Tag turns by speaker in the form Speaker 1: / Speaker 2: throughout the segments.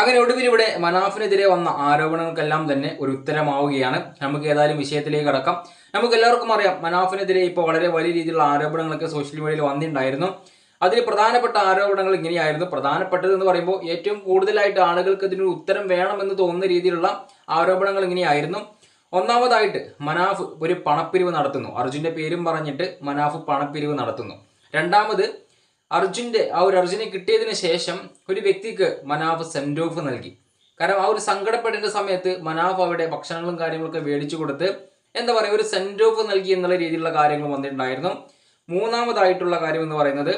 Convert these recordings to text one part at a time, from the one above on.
Speaker 1: അങ്ങനെ ഒടുവിൽ ഇവിടെ മനാഫിനെതിരെ വന്ന ആരോപണങ്ങൾക്കെല്ലാം തന്നെ ഒരു ഉത്തരമാവുകയാണ്. നമുക്ക് ഏതായാലും വിഷയത്തിലേക്ക് കടക്കാം. നമുക്ക് എല്ലാവർക്കും അറിയാം മനാഫിനെതിരെ ഇപ്പോൾ വളരെ വലിയ രീതിയിലുള്ള ആരോപണങ്ങളൊക്കെ സോഷ്യൽ മീഡിയയിൽ വന്നിട്ടുണ്ടായിരുന്നു. അതിൽ പ്രധാനപ്പെട്ട ആരോപണങ്ങൾ ഇങ്ങനെയായിരുന്നു. പ്രധാനപ്പെട്ടത് എന്ന് പറയുമ്പോൾ ഏറ്റവും കൂടുതലായിട്ട് ആളുകൾക്ക് ഇതിനൊരു ഉത്തരം വേണമെന്ന് തോന്നുന്ന രീതിയിലുള്ള ആരോപണങ്ങൾ ഇങ്ങനെയായിരുന്നു. ഒന്നാമതായിട്ട് മനാഫ് ഒരു പണപ്പിരിവ് നടത്തുന്നു. അർജുന്റെ പേരും പറഞ്ഞിട്ട് മനാഫ് പണപ്പിരിവ് നടത്തുന്നു. രണ്ടാമത് അർജുന്റെ ആ ഒരു അർജുനെ കിട്ടിയതിന് ശേഷം ഒരു വ്യക്തിക്ക് മനാഫ് സെൻഡ് ഓഫ് നൽകി. കാരണം ആ ഒരു സങ്കടപ്പെടേണ്ട സമയത്ത് മനാഫ് അവിടെ ഭക്ഷണങ്ങളും കാര്യങ്ങളൊക്കെ മേടിച്ചു കൊടുത്ത് എന്താ പറയുക ഒരു സെൻഡ് ഓഫ് നൽകി എന്നുള്ള രീതിയിലുള്ള കാര്യങ്ങൾ വന്നിട്ടുണ്ടായിരുന്നു. മൂന്നാമതായിട്ടുള്ള കാര്യം എന്ന് പറയുന്നത്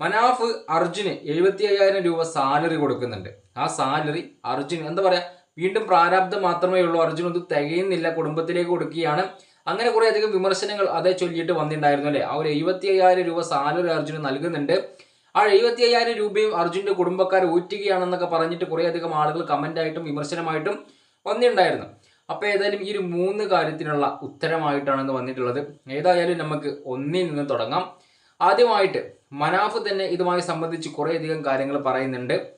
Speaker 1: മനാഫ് അർജുന് എഴുപത്തി അയ്യായിരം രൂപ സാലറി കൊടുക്കുന്നുണ്ട്. ആ സാലറി അർജുന് എന്താ പറയാ വീണ്ടും പ്രാരാബ്ദം മാത്രമേ ഉള്ളൂ. അർജുൻ ഇത് തികയുന്നില്ല. കുടുംബത്തിലേക്ക് കൊടുക്കുകയാണ്. അങ്ങനെ കുറെ അധികം വിമർശനങ്ങൾ അതേ ചൊല്ലിയിട്ട് വന്നിട്ടുണ്ടായിരുന്നു അല്ലേ? ആ ഒരു എഴുപത്തി അയ്യായിരം രൂപ സാലറി അർജുന് നൽകുന്നുണ്ട്. ആ എഴുപത്തി അയ്യായിരം രൂപയും അർജുന്റെ കുടുംബക്കാർ ഊറ്റുകയാണെന്നൊക്കെ പറഞ്ഞിട്ട് കുറേ അധികം ആളുകൾ കമന്റ് ആയിട്ടും വിമർശനമായിട്ടും വന്നിട്ടുണ്ടായിരുന്നു. അപ്പോൾ ഏതായാലും ഈ ഒരു മൂന്ന് കാര്യത്തിനുള്ള ഉത്തരമായിട്ടാണ് ഇന്ന് വന്നിട്ടുള്ളത്. ഏതായാലും നമുക്ക് ഒന്നിൽ നിന്ന് തുടങ്ങാം. ആദ്യമായിട്ട് മനാഫ് തന്നെ ഇതുമായി സംബന്ധിച്ച് കുറേയധികം കാര്യങ്ങൾ പറയുന്നുണ്ട്.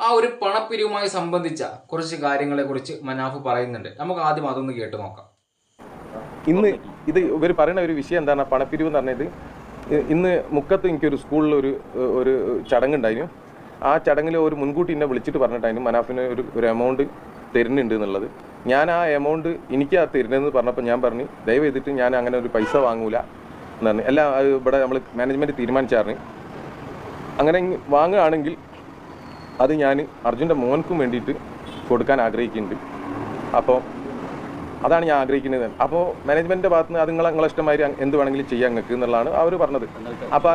Speaker 1: ആ ഒരു പണപ്പിരിവുമായി സംബന്ധിച്ച കുറച്ച് കാര്യങ്ങളെ കുറിച്ച് മനാഫ് പറയുന്നുണ്ട്. നമുക്ക് ആദ്യം അതൊന്ന് കേട്ട് നോക്കാം.
Speaker 2: ഇന്ന് ഇത് ഇവർ പറയുന്ന ഒരു വിഷയം എന്താണ്? പണപ്പിരിവ് എന്ന് പറഞ്ഞത് ഇന്ന് മുക്കത്ത് എനിക്കൊരു സ്കൂളിൽ ഒരു ഒരു ചടങ്ങുണ്ടായിരുന്നു. ആ ചടങ്ങിൽ ഒരു മുൻകൂട്ടി എന്നെ വിളിച്ചിട്ട് പറഞ്ഞിട്ടായിരുന്നു മനാഫിന് ഒരു ഒരു എമൗണ്ട് തരുന്നുണ്ട് എന്നുള്ളത്. ഞാൻ ആ എമൗണ്ട് എനിക്ക് ആ തരുന്നതെന്ന് പറഞ്ഞപ്പോൾ ഞാൻ പറഞ്ഞു ദയവ് ചെയ്തിട്ട് ഞാൻ അങ്ങനെ ഒരു പൈസ വാങ്ങൂല എന്ന് പറഞ്ഞു എല്ലാം ഇവിടെ നമ്മൾ മാനേജ്മെന്റ് തീരുമാനിച്ചായിരുന്നു അങ്ങനെ വാങ്ങുകയാണെങ്കിൽ അത് ഞാൻ അർജുന്റെ മോൻക്കും വേണ്ടിയിട്ട് കൊടുക്കാൻ ആഗ്രഹിക്കുന്നുണ്ട്. അപ്പോൾ അതാണ് ഞാൻ ആഗ്രഹിക്കുന്നത്. അപ്പോൾ മാനേജ്മെന്റിന്റെ ഭാഗത്ത് നിന്ന് അത് നിങ്ങളെ ഇഷ്ടമായി എന്ത് വേണമെങ്കിലും ചെയ്യാൻ നിങ്ങൾക്ക് എന്നുള്ളതാണ് അവർ പറഞ്ഞത്. അപ്പോൾ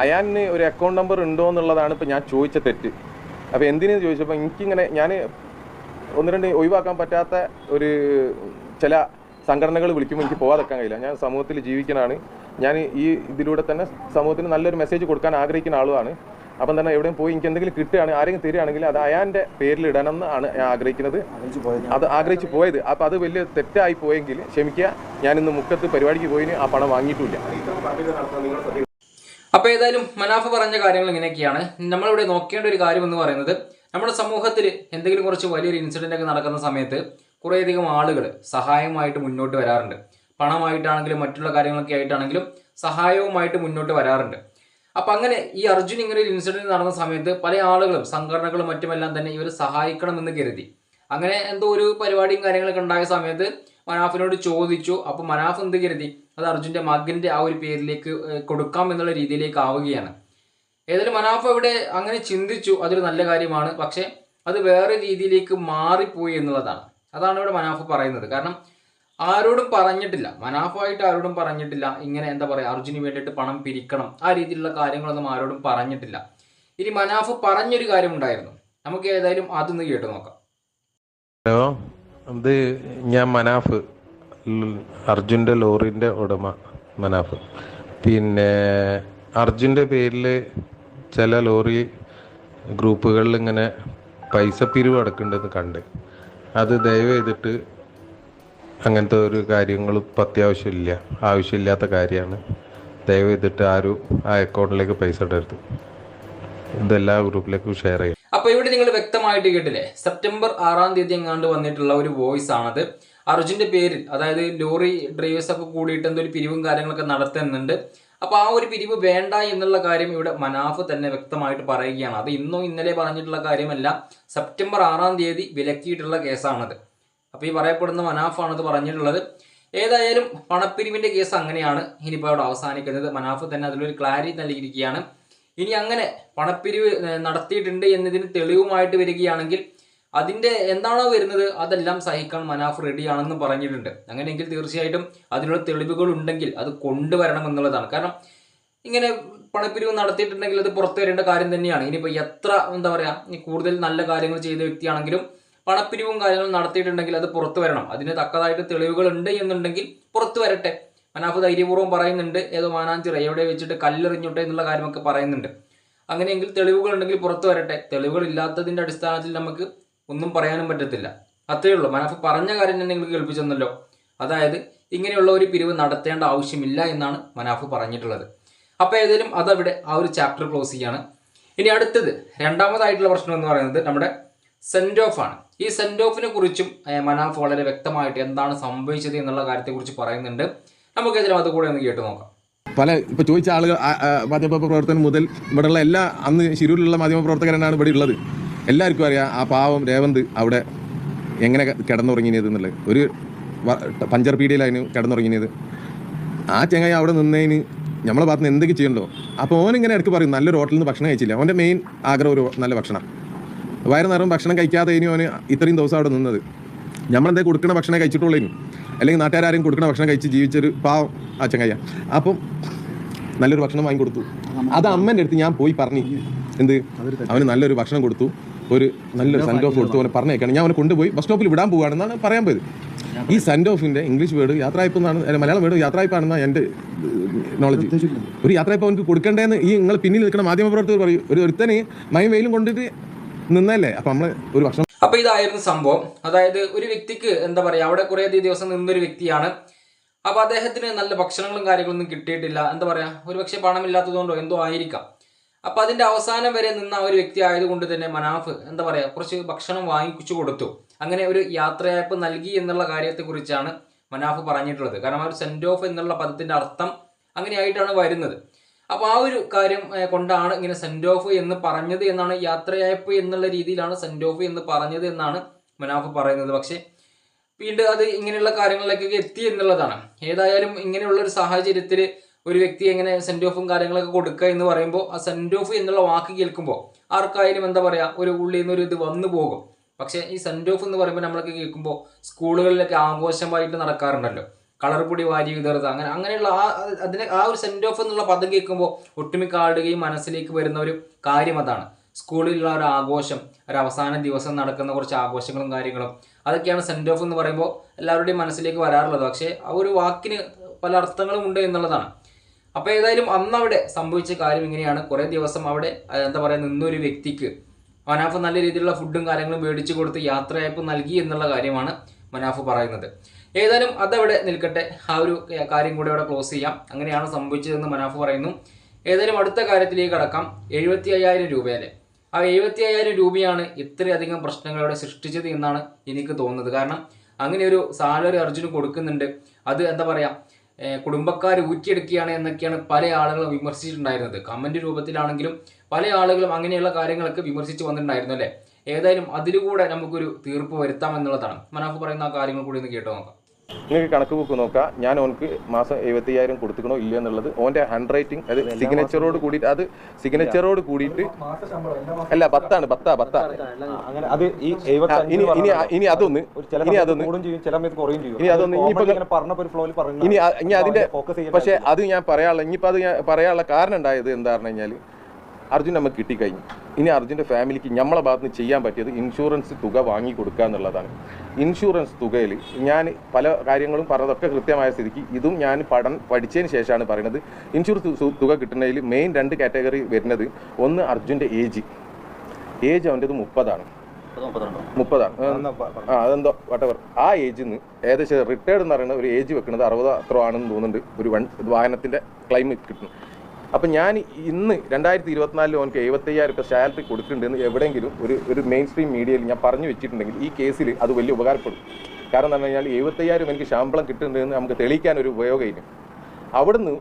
Speaker 2: അയാന് ഒരു അക്കൗണ്ട് നമ്പർ ഉണ്ടോ എന്നുള്ളതാണ് ഇപ്പോൾ ഞാൻ ചോദിച്ച തെറ്റ്. അപ്പോൾ എന്തിനെന്ന് ചോദിച്ചപ്പോൾ എനിക്കിങ്ങനെ ഞാൻ ഒന്ന് രണ്ട് ഒഴിവാക്കാൻ പറ്റാത്ത ഒരു ചില സംഘടനകൾ വിളിക്കുമ്പോൾ എനിക്ക് പോകാതെക്കാൻ കഴിയില്ല. ഞാൻ സമൂഹത്തിൽ ജീവിക്കുന്നതാണ്. ഞാൻ ഈ ഇതിലൂടെ തന്നെ സമൂഹത്തിന് നല്ലൊരു മെസ്സേജ് കൊടുക്കാൻ ആഗ്രഹിക്കുന്ന ആളുമാണ്. അപ്പം തന്നെ എവിടെയും പോയി എനിക്ക് എന്തെങ്കിലും കിട്ടുകയാണെങ്കിൽ ആരെങ്കിലും തരികയാണെങ്കിൽ അത് അയാന്റെ പേരിൽ ഇടണം എന്നാണ് ഞാൻ ആഗ്രഹിക്കുന്നത്. അത് ആഗ്രഹിച്ച് പോയത്. അപ്പം അത് വലിയ തെറ്റായി പോയെങ്കിൽ ക്ഷമിക്കുക. ഞാൻ ഇന്ന് മുക്കത്ത് പരിപാടിക്ക് പോയിന് ആ പണം വാങ്ങിയിട്ടില്ല.
Speaker 1: അപ്പൊ ഏതായാലും മനാഫ് പറഞ്ഞ കാര്യങ്ങൾ ഇങ്ങനെയൊക്കെയാണ്. നമ്മളിവിടെ നോക്കേണ്ട ഒരു കാര്യം എന്ന് പറയുന്നത് നമ്മുടെ സമൂഹത്തിൽ എന്തെങ്കിലും കുറച്ച് വലിയൊരു ഇൻസിഡന്റ് ഒക്കെ നടക്കുന്ന സമയത്ത് കുറേയധികം ആളുകൾ സഹായമായിട്ട് മുന്നോട്ട് വരാറുണ്ട്. പണമായിട്ടാണെങ്കിലും മറ്റുള്ള കാര്യങ്ങളൊക്കെ ആയിട്ടാണെങ്കിലും സഹായവുമായിട്ട് മുന്നോട്ട് വരാറുണ്ട്. അപ്പൊ അങ്ങനെ ഈ അർജുൻ ഇങ്ങനെ ഒരു ഇൻസിഡന്റ് നടന്ന സമയത്ത് പല ആളുകളും സംഘടനകളും മറ്റുമെല്ലാം തന്നെ ഇവരെ സഹായിക്കണമെന്ന് കരുതി. അങ്ങനെ എന്തോ ഒരു പരിപാടിയും കാര്യങ്ങളൊക്കെ ഉണ്ടായ സമയത്ത് മനാഫിനോട് ചോദിച്ചു. അപ്പൊ മനാഫ് എന്ത് കരുതി? അത് അർജുന്റെ മകന്റെ ആ ഒരു പേരിലേക്ക് കൊടുക്കാം എന്നുള്ള രീതിയിലേക്ക് ആവുകയാണ്. ഏതായാലും മനാഫ് അവിടെ അങ്ങനെ ചിന്തിച്ചു. അതൊരു നല്ല കാര്യമാണ്. പക്ഷെ അത് വേറെ രീതിയിലേക്ക് മാറിപ്പോയി എന്നുള്ളതാണ്. അതാണ് ഇവിടെ മനാഫ് പറയുന്നത്. കാരണം ആരോടും പറഞ്ഞിട്ടില്ല. മനാഫായിട്ട് ആരോടും പറഞ്ഞിട്ടില്ല. ഇങ്ങനെ എന്താ പറയുക അർജുന് വേണ്ടിയിട്ട് പണം പിരിക്കണം. ആ രീതിയിലുള്ള കാര്യങ്ങളൊന്നും ആരോടും പറഞ്ഞിട്ടില്ല. ഇനി മനാഫ് പറഞ്ഞൊരു കാര്യം ഉണ്ടായിരുന്നു. നമുക്ക് ഏതായാലും അതൊന്ന് കേട്ടു നോക്കാം.
Speaker 3: ഹലോ ഇത് ഞാൻ മനാഫ്. അർജുന്റെ ലോറിന്റെ ഉടമ മനാഫ്. പിന്നെ അർജുന്റെ പേരിൽ ചില ലോറി ഗ്രൂപ്പുകളിൽ ഇങ്ങനെ പൈസ പിരിവ് അടക്കേണ്ടത് കണ്ട്. അത് ദയവ് ചെയ്തിട്ട് അങ്ങനത്തെ ഒരു കാര്യങ്ങൾ ഇപ്പം അത്യാവശ്യമില്ല. ആവശ്യമില്ലാത്ത കാര്യമാണ്. ദയവ് ചെയ്തിട്ട് ആരും ആ അക്കൗണ്ടിലേക്ക് പൈസ ഇടരുത്. ഇതെല്ലാ ഗ്രൂപ്പിലേക്കും ഷെയർ ചെയ്യാം
Speaker 1: അപ്പൊ ഇവിടെ നിങ്ങൾ വ്യക്തമായിട്ട് കേട്ടില്ലേ? സെപ്റ്റംബർ ആറാം തീയതി എങ്ങാണ്ട് വന്നിട്ടുള്ള ഒരു വോയിസ് ആണത്. അർജുന്റെ പേരിൽ അതായത് ലോറി ഡ്രൈവേഴ്സ് ഒക്കെ കൂടിയിട്ട് എന്തോ ഒരു പിരിവും കാര്യങ്ങളൊക്കെ നടത്തുന്നുണ്ട്. അപ്പൊ ആ ഒരു പിരിവ് വേണ്ട എന്നുള്ള കാര്യം ഇവിടെ മനാഫ് തന്നെ വ്യക്തമായിട്ട് പറയുകയാണ്. അത് ഇന്നും ഇന്നലെ പറഞ്ഞിട്ടുള്ള കാര്യമല്ല. സെപ്റ്റംബർ ആറാം തീയതി വിലക്കിയിട്ടുള്ള കേസാണത്. അപ്പൊ ഈ പറയപ്പെടുന്ന മനാഫാണ് ഇത് പറഞ്ഞിട്ടുള്ളത്. ഏതായാലും പണപ്പിരിവിന്റെ കേസ് അങ്ങനെയാണ് ഇനിയിപ്പോൾ അവിടെ അവസാനിക്കുന്നത്. മനാഫ് തന്നെ അതിലൊരു ക്ലാരിറ്റി നൽകിയിരിക്കുകയാണ്. ഇനി അങ്ങനെ പണപ്പിരിവ് നടത്തിയിട്ടുണ്ട് എന്നതിന് തെളിവുമായിട്ട് വരികയാണെങ്കിൽ അതിന്റെ എന്താണോ വരുന്നത് അതെല്ലാം സഹിക്കാൻ മനാഫ് റെഡിയാണെന്ന് പറഞ്ഞിട്ടുണ്ട്. അങ്ങനെയെങ്കിൽ തീർച്ചയായിട്ടും അതിനുള്ള തെളിവുകൾ ഉണ്ടെങ്കിൽ അത് കൊണ്ടുവരണം എന്നുള്ളതാണ്. കാരണം ഇങ്ങനെ പണപ്പിരിവ് നടത്തിയിട്ടുണ്ടെങ്കിൽ അത് പുറത്തു വരേണ്ട കാര്യം തന്നെയാണ്. ഇനിയിപ്പോൾ എത്ര എന്താ പറയാ ഇനി കൂടുതൽ നല്ല കാര്യങ്ങൾ ചെയ്ത വ്യക്തിയാണെങ്കിലും പണപ്പിരിവും കാര്യങ്ങളും നടത്തിയിട്ടുണ്ടെങ്കിൽ അത് പുറത്തു വരണം. അതിന് തക്കതായിട്ട് തെളിവുകൾ ഉണ്ട് എന്നുണ്ടെങ്കിൽ പുറത്തു വരട്ടെ. മനാഫ് ധൈര്യപൂർവം പറയുന്നുണ്ട്. ഏതോ മാനാഞ്ചിറ എവിടെ വെച്ചിട്ട് കല്ലെറിഞ്ഞോട്ടെ എന്നുള്ള കാര്യമൊക്കെ പറയുന്നുണ്ട്. അങ്ങനെയെങ്കിൽ തെളിവുകൾ ഉണ്ടെങ്കിൽ പുറത്തു വരട്ടെ. തെളിവുകൾ ഇല്ലാത്തതിന്റെ അടിസ്ഥാനത്തിൽ നമുക്ക് ഒന്നും പറയാനും പറ്റത്തില്ല. അത്രയേ ഉള്ളൂ. മനാഫ് പറഞ്ഞ കാര്യം തന്നെ നിങ്ങൾ കേൾപ്പിച്ചെന്നല്ലോ. അതായത് ഇങ്ങനെയുള്ള ഒരു പിരിവ് നടത്തേണ്ട ആവശ്യമില്ല എന്നാണ് മനാഫ് പറഞ്ഞിട്ടുള്ളത്. അപ്പോൾ ഏതായാലും അതവിടെ ആ ഒരു ചാപ്റ്റർ ക്ലോസ് ചെയ്യാണ്. ഇനി അടുത്തത് രണ്ടാമതായിട്ടുള്ള പ്രശ്നം എന്ന് പറയുന്നത് നമ്മുടെ സെൻഡ് ഓഫ് ആണ്. ഈ സെൻഡ് ഓഫിനെ കുറിച്ചും മനാഫ് വളരെ വ്യക്തമായിട്ട് എന്താണ് സംഭവിച്ചത് എന്നുള്ള കാര്യത്തെക്കുറിച്ച് പറയുന്നുണ്ട്. നമുക്ക് ഇതിനകത്ത് കൂടെ ഒന്ന് കേട്ട് നോക്കാം.
Speaker 2: പല ഇപ്പൊ ചോദിച്ച ആളുകൾ മാധ്യമ പ്രവർത്തനം മുതൽ ഇവിടെയുള്ള എല്ലാ അന്ന് ശിരൂരിലുള്ള മാധ്യമ പ്രവർത്തകരാണ് ഇവിടെ ഉള്ളത്. എല്ലാവർക്കും അറിയാം ആ പാവം രേവന്ത് അവിടെ എങ്ങനെ കിടന്നുറങ്ങിയത് എന്നുള്ളത്. ഒരു പഞ്ചർ പീഡിയിലായിരുന്നു കിടന്നുറങ്ങിയത്. ആ ചെങ്ങായി അവിടെ നിന്നതിന് നമ്മളെ ഭാഗത്ത് നിന്ന് എന്തൊക്കെ ചെയ്യണ്ടോ അപ്പോൾ ഓൻ ഇങ്ങനെ ഇടയ്ക്ക് പറയും നല്ലൊരു ഹോട്ടലിൽ നിന്ന് ഭക്ഷണം കഴിച്ചില്ല. അവന്റെ മെയിൻ ആഗ്രഹം ഒരു നല്ല ഭക്ഷണം. വയറ് നിറം ഭക്ഷണം കഴിക്കാതെ ഇനി അവന് ഇത്രയും ദിവസം അവിടെ നിന്നത്. നമ്മളെന്തേ കൊടുക്കണ ഭക്ഷണം കഴിച്ചിട്ടുള്ളൂ അല്ലെങ്കിൽ നാട്ടുകാരും കൊടുക്കണ ഭക്ഷണം കഴിച്ച് ജീവിച്ചൊരു പാവം ആ ചങ്ങയ്യ അപ്പം നല്ലൊരു ഭക്ഷണം വാങ്ങി കൊടുത്തു. അത് അമ്മന്റെ അടുത്ത് ഞാൻ പോയി പറഞ്ഞു. എന്ത്? അവന് നല്ലൊരു ഭക്ഷണം കൊടുത്തു. ഒരു നല്ലൊരു സെൻഡ് ഓഫ് കൊടുത്തു അവനെ പറഞ്ഞേക്കാണ്. ഞാൻ അവനെ കൊണ്ടുപോയി ബസ് സ്റ്റോപ്പിൽ വിടാൻ പോവുകയാണെന്നാണ് പറയാൻ പോയത്. ഈ സെൻഡ് ഓഫിന്റെ ഇംഗ്ലീഷ് വേർഡ് യാത്രായ്പ് എന്നാണ് മലയാളം വേർഡ് യാത്രയപ്പാണെന്നാണ് എന്റെ നോളജ് ഒരു യാത്രയപ്പ് അവനക്ക് കൊടുക്കേണ്ടതെന്ന് ഈ നിങ്ങൾ പിന്നിൽ നിൽക്കുന്ന മാധ്യമപ്രവർത്തകർ പറയും. ഒരു ഒരുത്തനെ മയം വെയിലും കൊണ്ടിട്ട് നിന്നല്ലേ? അപ്പം നമ്മൾ ഒരു വർഷം
Speaker 1: അപ്പൊ ഇതായിരുന്നു സംഭവം. അതായത് ഒരു വ്യക്തിക്ക് എന്താ പറയാ അവിടെ കുറെ ദിവസം നിന്നൊരു വ്യക്തിയാണ്. അപ്പൊ അദ്ദേഹത്തിന് നല്ല ഭക്ഷണങ്ങളും കാര്യങ്ങളൊന്നും കിട്ടിയിട്ടില്ല. എന്താ പറയാ ഒരു ഒരുപക്ഷെ പണമില്ലാത്തതുകൊണ്ടോ എന്തോ ആയിരിക്കാം. അപ്പൊ അതിന്റെ അവസാനം വരെ നിന്ന ഒരു വ്യക്തി ആയതുകൊണ്ട് തന്നെ മനാഫ് എന്താ പറയാ കുറച്ച് ഭക്ഷണം വാങ്ങിച്ചു കൊടുത്തു. അങ്ങനെ ഒരു യാത്രയയപ്പ് നൽകി എന്നുള്ള കാര്യത്തെക്കുറിച്ചാണ് മനാഫ് പറഞ്ഞിട്ടുള്ളത്. കാരണം ആ ഒരു സെൻഡ് ഓഫ് എന്നുള്ള പദത്തിന്റെ അർത്ഥം അങ്ങനെയായിട്ടാണ് വരുന്നത്. അപ്പൊ ആ ഒരു കാര്യം കൊണ്ടാണ് ഇങ്ങനെ സെൻഡ് ഓഫ് എന്ന് പറഞ്ഞത് എന്നാണ് യാത്രയയപ്പ് എന്നുള്ള രീതിയിലാണ് സെൻഡ് ഓഫ് എന്ന് പറഞ്ഞത് എന്നാണ് മനാഫ് പറയുന്നത്. പക്ഷേ വീണ്ടും അത് ഇങ്ങനെയുള്ള കാര്യങ്ങളിലേക്കൊക്കെ എത്തി എന്നുള്ളതാണ്. ഏതായാലും ഇങ്ങനെയുള്ള ഒരു സാഹചര്യത്തിൽ ഒരു വ്യക്തി എങ്ങനെ സെൻഡ് ഓഫും കാര്യങ്ങളൊക്കെ കൊടുക്കുക എന്ന് പറയുമ്പോൾ ആ സെൻഡ് ഓഫ് എന്നുള്ള വാക്ക് കേൾക്കുമ്പോൾ ആർക്കായാലും എന്താ പറയാ ഒരു ഉള്ളിൽ നിന്ന് ഒരു ഇത് വന്നു പോകും. പക്ഷേ ഈ സെൻഡ് ഓഫ് എന്ന് പറയുമ്പോൾ നമ്മളൊക്കെ കേൾക്കുമ്പോൾ സ്കൂളുകളിലൊക്കെ ആഘോഷമായിട്ട് നടക്കാറുണ്ടല്ലോ. കളർ പൊടി വാരി വിതറുക അങ്ങനെ അങ്ങനെയുള്ള ആ അതിനെ ആ ഒരു സെൻഡ് ഓഫ് എന്നുള്ള പദം കേൾക്കുമ്പോൾ ഒട്ടുമിക്ക ആളുകയും മനസ്സിലേക്ക് വരുന്ന ഒരു കാര്യം അതാണ്. സ്കൂളിലുള്ള ഒരു ആഘോഷം ഒരു അവസാന ദിവസം നടക്കുന്ന കുറച്ച് ആഘോഷങ്ങളും കാര്യങ്ങളും അതൊക്കെയാണ് സെൻഡ് ഓഫ് എന്ന് പറയുമ്പോൾ എല്ലാവരുടെയും മനസ്സിലേക്ക് വരാറുള്ളത്. പക്ഷേ ആ ഒരു വാക്കിന് പല അർത്ഥങ്ങളും ഉണ്ട് എന്നുള്ളതാണ്. അപ്പോൾ ഏതായാലും അന്ന് അവിടെ സംഭവിച്ച കാര്യം ഇങ്ങനെയാണ്. കുറേ ദിവസം അവിടെ എന്താ പറയുക നിന്നൊരു വ്യക്തിക്ക് മനാഫ് നല്ല രീതിയിലുള്ള ഫുഡും കാര്യങ്ങളും മേടിച്ചു കൊടുത്ത് യാത്രയയപ്പ് നൽകി എന്നുള്ള കാര്യമാണ് മനാഫ് പറയുന്നത്. ഏതായാലും അതവിടെ നിൽക്കട്ടെ. ആ ഒരു കാര്യം കൂടെ അവിടെ ക്ലോസ് ചെയ്യാം. അങ്ങനെയാണ് സംഭവിച്ചതെന്ന് മനാഫ് പറയുന്നു. ഏതായാലും അടുത്ത കാര്യത്തിലേക്ക് കടക്കാം. എഴുപത്തി അയ്യായിരം രൂപയല്ലേ? ആ എഴുപത്തി അയ്യായിരം രൂപയാണ് ഇത്രയധികം പ്രശ്നങ്ങൾ അവിടെ സൃഷ്ടിച്ചത് എന്നാണ് എനിക്ക് തോന്നുന്നത്. കാരണം അങ്ങനെ ഒരു സാലറി അർജുന് കൊടുക്കുന്നുണ്ട്. അത് എന്താ പറയാ ഏഹ് കുടുംബക്കാർ ഊറ്റിയെടുക്കുകയാണ് എന്നൊക്കെയാണ് പല ആളുകളും വിമർശിച്ചിട്ടുണ്ടായിരുന്നത്. കമന്റ് രൂപത്തിലാണെങ്കിലും പല ആളുകളും അങ്ങനെയുള്ള കാര്യങ്ങളൊക്കെ വിമർശിച്ച് വന്നിട്ടുണ്ടായിരുന്നു അല്ലേ? ഏതായാലും അതിലൂടെ നമുക്കൊരു തീർപ്പ് വരുത്താം എന്നുള്ളതാണ്. മനാഫ് പറയുന്ന ആ കാര്യങ്ങൾ കൂടി ഒന്ന് കേട്ടു നോക്കാം.
Speaker 2: നിങ്ങൾക്ക് കണക്ക് ബുക്ക് നോക്കാം. ഞാൻ ഓനക്ക് മാസം എഴുപത്തി അയ്യായിരം കൊടുത്തിക്കണോ ഇല്ല എന്നുള്ളത് ഓന്റെ ഹാൻഡ് റൈറ്റിംഗ് അത് സിഗ്നേച്ചറോട് കൂടിയിട്ട് അത് സിഗ്നേച്ചറോട് കൂടിയിട്ട് അല്ല പത്താണ് പത്താ പത്താ.
Speaker 4: അങ്ങനെ അത് ഈ 75
Speaker 2: ഇനി ഇനി ഇനി അതൊന്ന് ഇനി അതൊന്ന് ഇനി അതൊന്ന് ഇനിയിപ്പോ
Speaker 4: ഇങ്ങനെ പറഞ്ഞ ഒരു ഫ്ലോയിൽ പറയുന്നത്
Speaker 2: ഇനി അതിന്റെ പക്ഷെ അത് ഞാൻ പറയാനുള്ള ഇനിയിപ്പോ അത് ഞാൻ പറയാനുള്ള കാരണം ഉണ്ടായത് എന്താ പറഞ്ഞു കഴിഞ്ഞാൽ അർജുൻ നമുക്ക് കിട്ടിക്കഴിഞ്ഞു. ഇനി അർജുന്റെ ഫാമിലിക്ക് നമ്മളെ ഭാഗത്ത് നിന്ന് ചെയ്യാൻ പറ്റിയത് ഇൻഷുറൻസ് തുക വാങ്ങി കൊടുക്കുക എന്നുള്ളതാണ്. ഇൻഷുറൻസ് തുകയിൽ ഞാൻ പല കാര്യങ്ങളും പറഞ്ഞതൊക്കെ കൃത്യമായ സ്ഥിതിക്ക് ഇതും ഞാൻ പഠനം പഠിച്ചതിന് ശേഷമാണ് പറയുന്നത്. ഇൻഷുറൻസ് തുക കിട്ടുന്നതിൽ മെയിൻ രണ്ട് കാറ്റഗറി വരുന്നത് ഒന്ന് അർജുന്റെ ഏജ് ഏജ് അവന്റെത് മുപ്പതാണ്. മുപ്പതാണ്. ആ അതെന്തോ വട്ടവർ ആ ഏജിൽ നിന്ന് ഏകദേശം റിട്ടയർഡ് എന്ന് പറയുന്ന ഒരു ഏജ് വെക്കുന്നത് അറുപത് അത്ര ആണെന്ന് തോന്നുന്നുണ്ട്. ഒരു വൺ വാഹനത്തിന്റെ ക്ലൈം കിട്ടുന്നു. അപ്പം ഞാൻ ഇന്ന് രണ്ടായിരത്തി ഇരുപത്തിനാലിൽ ഓനക്ക് എഴുപത്തയ്യായിരം രൂപ സാലറി കൊടുക്കുന്നുണ്ടെന്ന് എവിടെയെങ്കിലും ഒരു ഒരു മെയിൻ സ്ട്രീം മീഡിയയിൽ ഞാൻ പറഞ്ഞു വെച്ചിട്ടുണ്ടെങ്കിൽ ഈ കേസിൽ അത് വലിയ ഉപകാരപ്പെടും. കാരണം എന്ന് പറഞ്ഞു കഴിഞ്ഞാൽ എഴുപത്തയ്യായിരം എനിക്ക് ശമ്പളം കിട്ടുന്നുണ്ടെന്ന് നമുക്ക് തെളിയിക്കാൻ ഒരു ഉപയോഗമില്ല. അവിടുന്ന്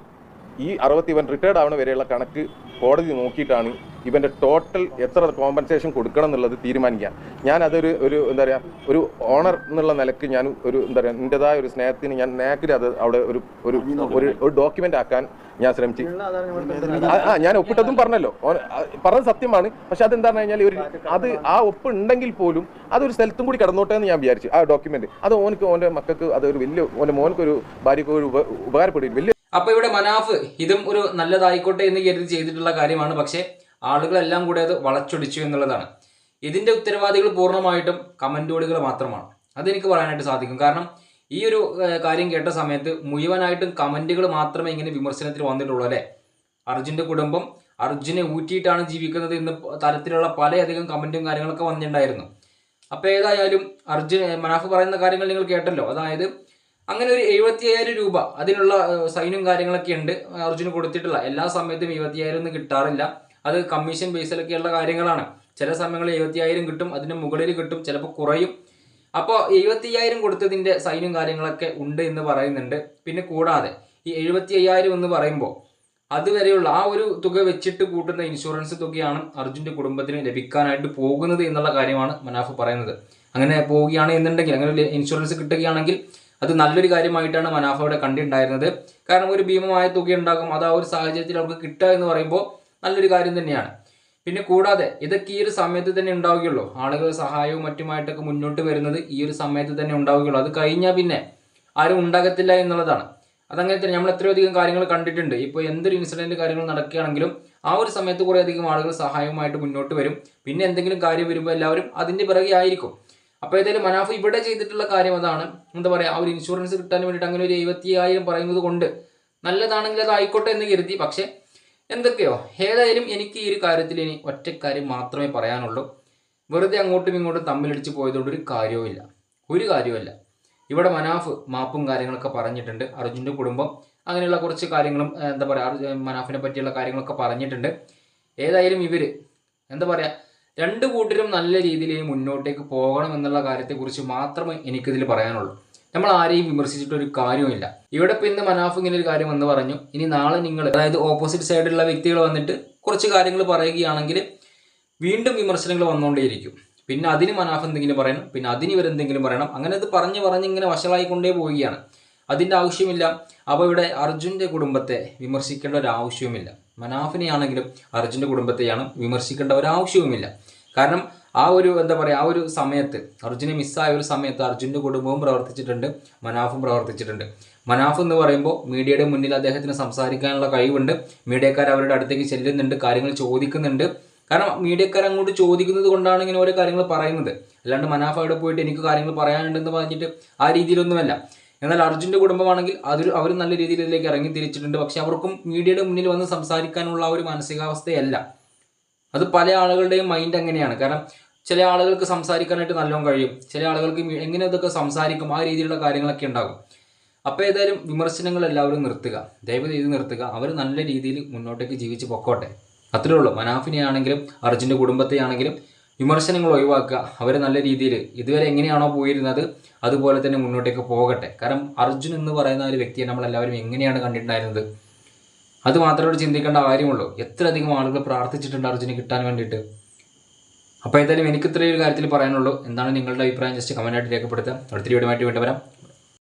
Speaker 2: ഈ അറുപത്തി ഇവൻ റിട്ടയർഡ് ആവണ വരെയുള്ള കണക്ക് കോടതി നോക്കിയിട്ടാണ് ഇവന്റെ ടോട്ടൽ എത്ര കോമ്പൻസേഷൻ കൊടുക്കണം എന്നുള്ളത് തീരുമാനിക്കാൻ ഞാൻ അതൊരു ഒരു എന്താ പറയുക ഒരു ഓണർ എന്നുള്ള നിലയ്ക്ക് ഞാൻ ഒരു എന്താ പറയുക എന്റെതായ ഒരു സ്നേഹത്തിന് ഞാൻ നേക്കിൽ അത് അവിടെ ഒരു ഒരു ഒരു ഒരു ഡോക്യുമെന്റ് ആക്കാൻ ഞാൻ ശ്രമിച്ചു. ആ, ഞാൻ ഒപ്പിട്ടതും പറഞ്ഞല്ലോ. പറഞ്ഞത് സത്യമാണ്. പക്ഷെ അതെന്താണെന്ന് കഴിഞ്ഞാൽ ഒരു അത് ആ ഒപ്പ് ഉണ്ടെങ്കിൽ പോലും അതൊരു സ്ഥലത്തും കൂടി കിടന്നോട്ടെ എന്ന് ഞാൻ വിചാരിച്ചു. ആ ഡോക്യുമെന്റ് അത് ഓനക്ക് ഓന്റെ മക്കൾക്ക് അതൊരു വലിയ ഓന്റെ മോനക്ക് ഒരു ഭാര്യക്ക് ഒരു ഉപ- ഉപകാരപ്പെടും വലിയ
Speaker 1: അപ്പൊ ഇവിടെ മനാഫ് ഇതും ഒരു നല്ലതായിക്കോട്ടെ എന്ന് കരുതി ചെയ്തിട്ടുള്ള കാര്യമാണ്. പക്ഷേ ആളുകളെല്ലാം കൂടെ അത് വളച്ചൊടിച്ചു എന്നുള്ളതാണ്. ഇതിന്റെ ഉത്തരവാദികൾ പൂർണമായിട്ടും കമന്റോടുകൾ മാത്രമാണ്. അതെനിക്ക് പറയാനായിട്ട് സാധിക്കും. കാരണം ഈ ഒരു കാര്യം കേട്ട സമയത്ത് മുഴുവനായിട്ടും കമന്റുകൾ മാത്രമേ ഇങ്ങനെ വിമർശനത്തിൽ വന്നിട്ടുള്ളൂ അല്ലേ? അർജുന്റെ കുടുംബം അർജുനെ ഊറ്റിയിട്ടാണ് ജീവിക്കുന്നത് എന്ന തരത്തിലുള്ള പലയധികം കമന്റും കാര്യങ്ങളൊക്കെ വന്നിട്ടുണ്ടായിരുന്നു. അപ്പോൾ ഏതായാലും അർജുൻ മനാഫ് പറയുന്ന കാര്യങ്ങൾ നിങ്ങൾ കേട്ടല്ലോ. അതായത് അങ്ങനെ ഒരു എഴുപത്തി അയ്യായിരം രൂപ അതിനുള്ള സൈനും കാര്യങ്ങളൊക്കെ ഉണ്ട് അർജുന് കൊടുത്തിട്ടുള്ള എല്ലാ സമയത്തും എഴുപത്തി അയ്യായിരം ഒന്നും കിട്ടാറില്ല. അത് കമ്മീഷൻ ബേസിലൊക്കെയുള്ള കാര്യങ്ങളാണ്. ചില സമയങ്ങളിൽ എഴുപത്തി അയ്യായിരം കിട്ടും അതിന് മുകളിൽ കിട്ടും ചിലപ്പോൾ കുറയും. അപ്പോൾ എഴുപത്തി അയ്യായിരം കൊടുത്തതിന്റെ സൈനും കാര്യങ്ങളൊക്കെ ഉണ്ട് എന്ന് പറയുന്നുണ്ട്. പിന്നെ കൂടാതെ ഈ എഴുപത്തി അയ്യായിരം എന്ന് പറയുമ്പോൾ അതുവരെയുള്ള ആ ഒരു തുക വെച്ചിട്ട് കൂട്ടുന്ന ഇൻഷുറൻസ് തുകയാണ് അർജുന്റെ കുടുംബത്തിന് ലഭിക്കാനായിട്ട് പോകുന്നത് എന്നുള്ള കാര്യമാണ് മനാഫ് പറയുന്നത്. അങ്ങനെ പോവുകയാണ് എന്നുണ്ടെങ്കിൽ അങ്ങനെ ഇൻഷുറൻസ് കിട്ടുകയാണെങ്കിൽ അത് നല്ലൊരു കാര്യമായിട്ടാണ് മനാഫ് അവിടെ കണ്ടിട്ടുണ്ടായിരുന്നത്. കാരണം ഒരു ഭീമമായ തുക ഉണ്ടാകും അത് ആ ഒരു സാഹചര്യത്തിൽ അവർക്ക് കിട്ടുക എന്ന് പറയുമ്പോൾ നല്ലൊരു കാര്യം തന്നെയാണ്. പിന്നെ കൂടാതെ ഇതൊക്കെ ഈ ഒരു സമയത്ത് തന്നെ ഉണ്ടാവുകയുള്ളൂ. ആളുകൾ സഹായവും മറ്റുമായിട്ടൊക്കെ മുന്നോട്ട് വരുന്നത് ഈ ഒരു സമയത്ത് തന്നെ ഉണ്ടാവുകയുള്ളൂ. അത് കഴിഞ്ഞാൽ പിന്നെ ആരും ഉണ്ടാകത്തില്ല എന്നുള്ളതാണ്. അതങ്ങനെ തന്നെ നമ്മൾ എത്രയോ അധികം കാര്യങ്ങൾ കണ്ടിട്ടുണ്ട്. ഇപ്പോൾ എന്തൊരു ഇൻസിഡന്റ് കാര്യങ്ങൾ നടക്കുകയാണെങ്കിലും ആ ഒരു സമയത്ത് കുറേ അധികം ആളുകൾ സഹായവുമായിട്ട് മുന്നോട്ട് വരും. പിന്നെ എന്തെങ്കിലും കാര്യം വരുമ്പോൾ എല്ലാവരും അതിന്റെ പിറകെ ആയിരിക്കും. അപ്പോൾ ഏതായാലും മനാഫ് ഇവിടെ ചെയ്തിട്ടുള്ള കാര്യം അതാണ്. എന്താ പറയുക ആ ഒരു ഇൻഷുറൻസ് കിട്ടാൻ വേണ്ടിയിട്ട് അങ്ങനെ ഒരു എഴുപത്തി ആയിരം പറയുന്നത് കൊണ്ട് നല്ലതാണെങ്കിൽ അത് ആയിക്കോട്ടെ എന്ന് കരുതി. പക്ഷേ എന്തൊക്കെയോ? ഏതായാലും എനിക്ക് ഈ ഒരു കാര്യത്തിൽ ഇനി ഒറ്റക്കാര്യം മാത്രമേ പറയാനുള്ളൂ. വെറുതെ അങ്ങോട്ടും ഇങ്ങോട്ടും തമ്മിലടിച്ച് പോയതുകൊണ്ട് ഒരു കാര്യവുമില്ല ഒരു കാര്യവുമില്ല ഇവിടെ മനാഫ് മാപ്പും കാര്യങ്ങളൊക്കെ പറഞ്ഞിട്ടുണ്ട്. അർജുന്റെ കുടുംബം അങ്ങനെയുള്ള കുറച്ച് കാര്യങ്ങളും എന്താ പറയുക മനാഫിനെ പറ്റിയുള്ള കാര്യങ്ങളൊക്കെ പറഞ്ഞിട്ടുണ്ട്. ഏതായാലും ഇവർ എന്താ പറയുക രണ്ട് കൂട്ടരും നല്ല രീതിയിൽ മുന്നോട്ടേക്ക് പോകണം എന്നുള്ള കാര്യത്തെക്കുറിച്ച് മാത്രമേ എനിക്കിതിൽ പറയാനുള്ളൂ. നമ്മൾ ആരെയും വിമർശിച്ചിട്ട് ഒരു കാര്യവുമില്ല. ഇവിടെ ഇപ്പം ഇന്ന് മനാഫ് ഇങ്ങനെ ഒരു കാര്യം വന്ന് പറഞ്ഞു. ഇനി നാളെ നിങ്ങൾ അതായത് ഓപ്പോസിറ്റ് സൈഡിലുള്ള വ്യക്തികൾ വന്നിട്ട് കുറച്ച് കാര്യങ്ങൾ പറയുകയാണെങ്കിൽ വീണ്ടും വിമർശനങ്ങൾ വന്നുകൊണ്ടേയിരിക്കും. പിന്നെ അതിന് മനാഫ് എന്തെങ്കിലും പറയണം പിന്നെ അതിന് ഇവരെന്തെങ്കിലും പറയണം. അങ്ങനെ അത് പറഞ്ഞ് പറഞ്ഞ് ഇങ്ങനെ വഷളായിക്കൊണ്ടേ പോവുകയാണ്. അതിന്റെ ആവശ്യമില്ല. അപ്പോൾ ഇവിടെ അർജുന്റെ കുടുംബത്തെ വിമർശിക്കേണ്ട ഒരു ആവശ്യവുമില്ല. മനാഫിനെയാണെങ്കിലും അർജുന്റെ കുടുംബത്തെയാണ് വിമർശിക്കേണ്ട ഒരു ആവശ്യവുമില്ല. കാരണം ആ ഒരു എന്താ പറയുക ആ ഒരു സമയത്ത് അർജുനെ മിസ്സായ ഒരു സമയത്ത് അർജുന്റെ കുടുംബവും പ്രവർത്തിച്ചിട്ടുണ്ട് മനാഫും പ്രവർത്തിച്ചിട്ടുണ്ട്. മനാഫ് എന്ന് പറയുമ്പോൾ മീഡിയയുടെ മുന്നിൽ അദ്ദേഹത്തിന് സംസാരിക്കാനുള്ള കഴിവുണ്ട്. മീഡിയക്കാർ അവരുടെ അടുത്തേക്ക് ചെല്ലുന്നുണ്ട് കാര്യങ്ങൾ ചോദിക്കുന്നുണ്ട്. കാരണം മീഡിയക്കാർ അങ്ങോട്ട് ചോദിക്കുന്നത് കൊണ്ടാണ് ഇങ്ങനെ ഓരോ കാര്യങ്ങൾ പറയുന്നത്. അല്ലാണ്ട് മനാഫ് അവിടെ പോയിട്ട് എനിക്ക് കാര്യങ്ങൾ പറയാനുണ്ടെന്ന് പറഞ്ഞിട്ട് ആ രീതിയിലൊന്നുമല്ല. എന്നാൽ അർജുന്റെ കുടുംബമാണെങ്കിൽ അതൊരു അവർ നല്ല രീതിയിൽ ഇതിലേക്ക് ഇറങ്ങി തിരിച്ചിട്ടുണ്ട്. പക്ഷെ അവർക്കും മീഡിയയുടെ മുന്നിൽ വന്ന് സംസാരിക്കാനുള്ള ഒരു മാനസികാവസ്ഥയല്ല. അത് പല ആളുകളുടെയും മൈൻഡ് അങ്ങനെയാണ്. കാരണം ചില ആളുകൾക്ക് സംസാരിക്കാനായിട്ട് നല്ലോണം കഴിയും. ചില ആളുകൾക്ക് എങ്ങനെ ഇതൊക്കെ സംസാരിക്കും ആ രീതിയിലുള്ള കാര്യങ്ങളൊക്കെ ഉണ്ടാകും. അപ്പോൾ ഏതായാലും വിമർശനങ്ങൾ എല്ലാവരും നിർത്തുക. ദയവ് ചെയ്ത് നിർത്തുക. അവർ നല്ല രീതിയിൽ മുന്നോട്ടേക്ക് ജീവിച്ച് പൊക്കോട്ടെ. അത്രേ ഉള്ളൂ. മനാഫിനെ ആണെങ്കിലും അർജുന്റെ കുടുംബത്തെ ആണെങ്കിലും വിമർശനങ്ങൾ ഒഴിവാക്കുക. അവർ നല്ല രീതിയിൽ ഇതുവരെ എങ്ങനെയാണോ പോയിരുന്നത് അതുപോലെ തന്നെ മുന്നോട്ടേക്ക് പോകട്ടെ. കാരണം അർജുൻ എന്ന് പറയുന്ന ഒരു വ്യക്തിയെ നമ്മൾ എല്ലാവരും എങ്ങനെയാണ് കണ്ടിട്ടുണ്ടായിരുന്നത്? അത് മാത്രമേ ചിന്തിക്കേണ്ട കാര്യമുള്ളൂ. എത്ര അധികം ആളുകൾ പ്രാർത്ഥിച്ചിട്ടുണ്ട് അർജുന് കിട്ടാൻ വേണ്ടിയിട്ട്. അപ്പോൾ ഏതായാലും എനിക്ക് ഇത്രയും ഒരു കാര്യത്തിൽ പറയാനുള്ളൂ. എന്താണ് നിങ്ങളുടെ അഭിപ്രായം? ജസ്റ്റ് കമന്റായിട്ട് രേഖപ്പെടുത്താം അടുത്തൊരു വീഡിയോ ആയിട്ട് വീണ്ടും വരാം.